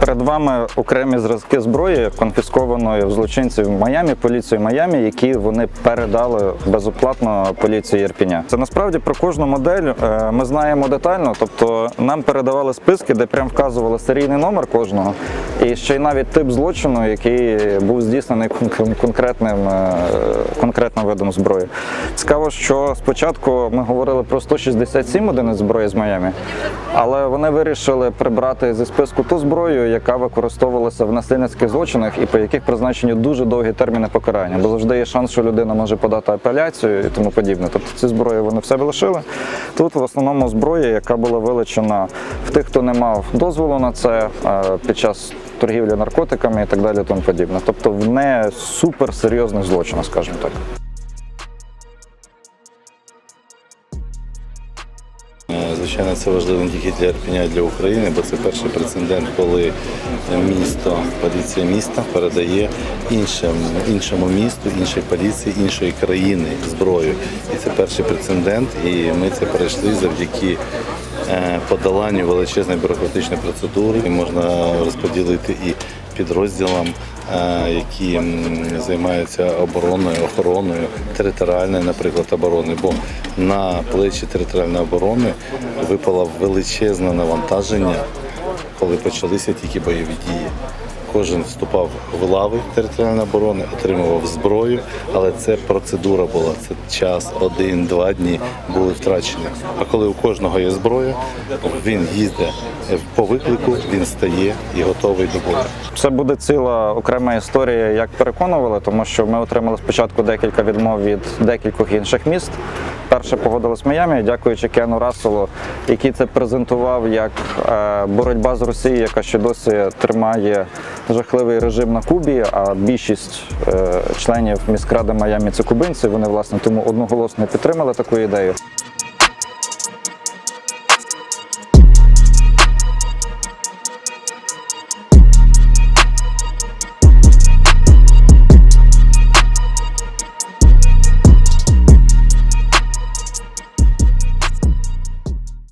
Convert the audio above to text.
Перед вами окремі зразки зброї, конфіскованої в злочинців в Майамі, поліцією Майамі, які вони передали безоплатно поліції Єрпіня. Це насправді про кожну модель е, ми знаємо детально. Тобто нам передавали списки, де прям вказували серійний номер кожного, і ще й навіть тип злочину, який був здійснений кон- кон- конкретним е, конкретним видом зброї. Цікаво, що спочатку ми говорили про 167 одиниць зброї з Майамі, але вони вирішили прибрати зі списку ту зброю, яка використовувалася в насильницьких злочинах і по яких призначені дуже довгі терміни покарання. Бо завжди є шанс, що людина може подати апеляцію і тому подібне. Тобто ці зброї вони в себе лишили. Тут в основному зброя, яка була вилучена в тих, хто не мав дозволу на це е, під час торгівлі наркотиками і так далі, тому подібне. Тобто в не суперсерйозних злочинах, скажімо так. Звичайно, це важливо не тільки для Ірпеня, а для України, бо це перший прецедент, коли місто, поліція міста передає іншим, іншому місту, іншій поліції, іншої країни зброю. І це перший прецедент, і ми це перейшли завдяки е, подоланню величезної бюрократичної процедури. І можна розподілити і підрозділам, які займаються обороною, охороною, територіальною, наприклад, оборони. Бо на плечі територіальної оборони випало величезне навантаження, коли почалися тільки бойові дії. Кожен вступав в лави територіальної оборони, отримував зброю, але це процедура була. Це час, один-два дні були втрачені. А коли у кожного є зброя, він їздить по виклику, він стає і готовий до бою. Це буде ціла окрема історія, як переконували, тому що ми отримали спочатку декілька відмов від декількох інших міст. Перше погодилось в Майамі, дякуючи Кену Расселу, який це презентував як е, боротьба з Росією, яка ще досі тримає жахливий режим на Кубі. А більшість е, членів міськради Майамі це кубинці. Вони власне тому одноголосно підтримали таку ідею.